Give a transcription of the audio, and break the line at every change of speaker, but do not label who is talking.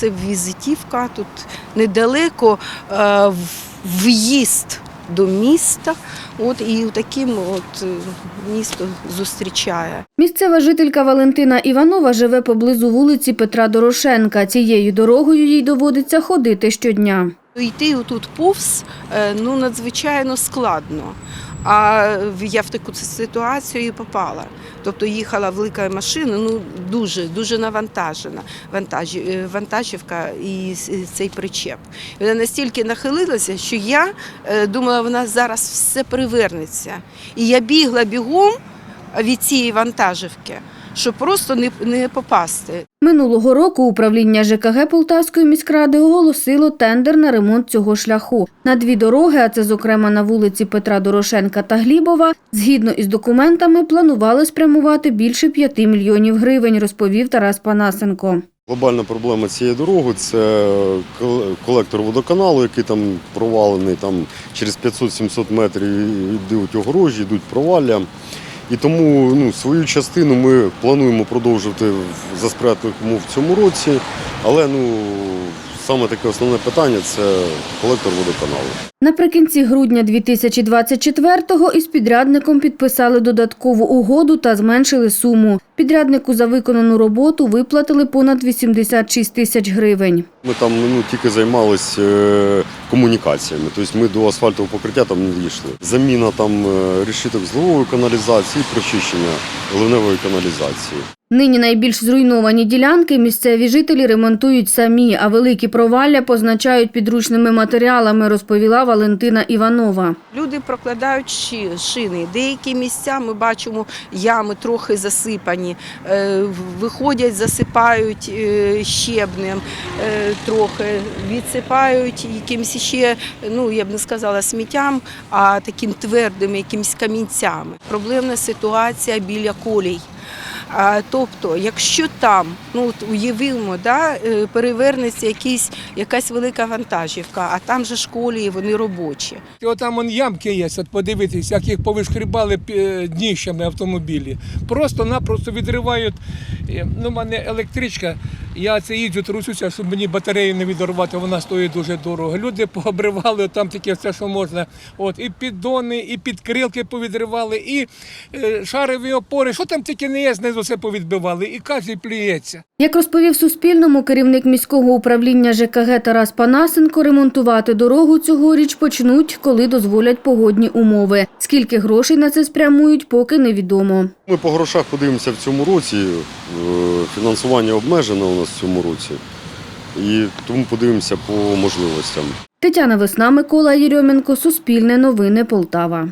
Це візитівка, тут недалеко е, в'їзд до міста. От і таким от е, місто зустрічає.
Місцева жителька Валентина Іванова живе поблизу вулиці Петра Дорошенка. Цією дорогою їй доводиться ходити щодня.
Йти отут повз е, ну, надзвичайно складно. А я в таку ситуацію і попала. Тобто їхала велика машина, ну дуже дуже навантажена вантажі, е, вантажівка і цей причеп. Вона настільки нахилилася, що я е, думала, вона зараз все перевернеться. І я бігла бігом від цієї вантажівки, щоб просто не, не попасти.
Минулого року управління ЖКГ Полтавської міськради оголосило тендер на ремонт цього шляху. На дві дороги, а це зокрема на вулиці Петра Дорошенка та Глібова, згідно із документами планували спрямувати більше 5 мільйонів гривень, розповів Тарас Панасенко.
Глобальна проблема цієї дороги це кол- колектор водоканалу, який там провалений, там через 500-700 метрів йдуть огорожі, йдуть провалля. І тому ну, свою частину ми плануємо продовжити в- за сприятливому в цьому році. Але ну, саме таке основне питання це колектор водоканалу.
Наприкінці грудня 2024-го із підрядником підписали додаткову угоду та зменшили суму. Підряднику за виконану роботу виплатили понад 86 тисяч гривень.
Ми там ну, тільки займалися е, комунікаціями, тобто ми до асфальтового покриття там не дійшли. Заміна там е, решіток зливової каналізації, прочищення ливневої каналізації.
Нині найбільш зруйновані ділянки місцеві жителі ремонтують самі, а великі провалля позначають підручними матеріалами, розповіла Валентина Іванова.
Люди прокладають шини. Деякі місця ми бачимо ями трохи засипані, е, виходять, засипають щебнем трохи, відсипають якимось ще, ну я б не сказала сміттям, а таким твердими якимось камінцями. Проблемна ситуація біля колій. А, тобто, якщо там, ну от уявимо, да, е, перевернеться якийсь, якась велика вантажівка, а там же школі вони робочі.
І Отам он ямки є, от подивитись, як їх повишкрібали е, дніщами автомобілі. Просто-напросто відривають. Е, Ну, мене електричка, я це їжджу, трусюся, щоб мені батарею не відірвати, вона стоїть дуже дорого. Люди пообривали там таке все, що можна. От, і піддони, і підкрилки повідривали, і е, шарові опори. Що там тільки не є, знизу все повідбивали, і каже, плюється.
Як розповів Суспільному керівник міського управління ЖКГ Тарас Панасенко, ремонтувати дорогу цьогоріч почнуть, коли дозволять погодні умови. Скільки грошей на це спрямують, поки невідомо.
Ми по грошах подивимося в цьому році. Е, Фінансування обмежено у нас в цьому році. І тому подивимося по можливостям.
Тетяна Весна, Микола Єрьоменко, Суспільне новини Полтава.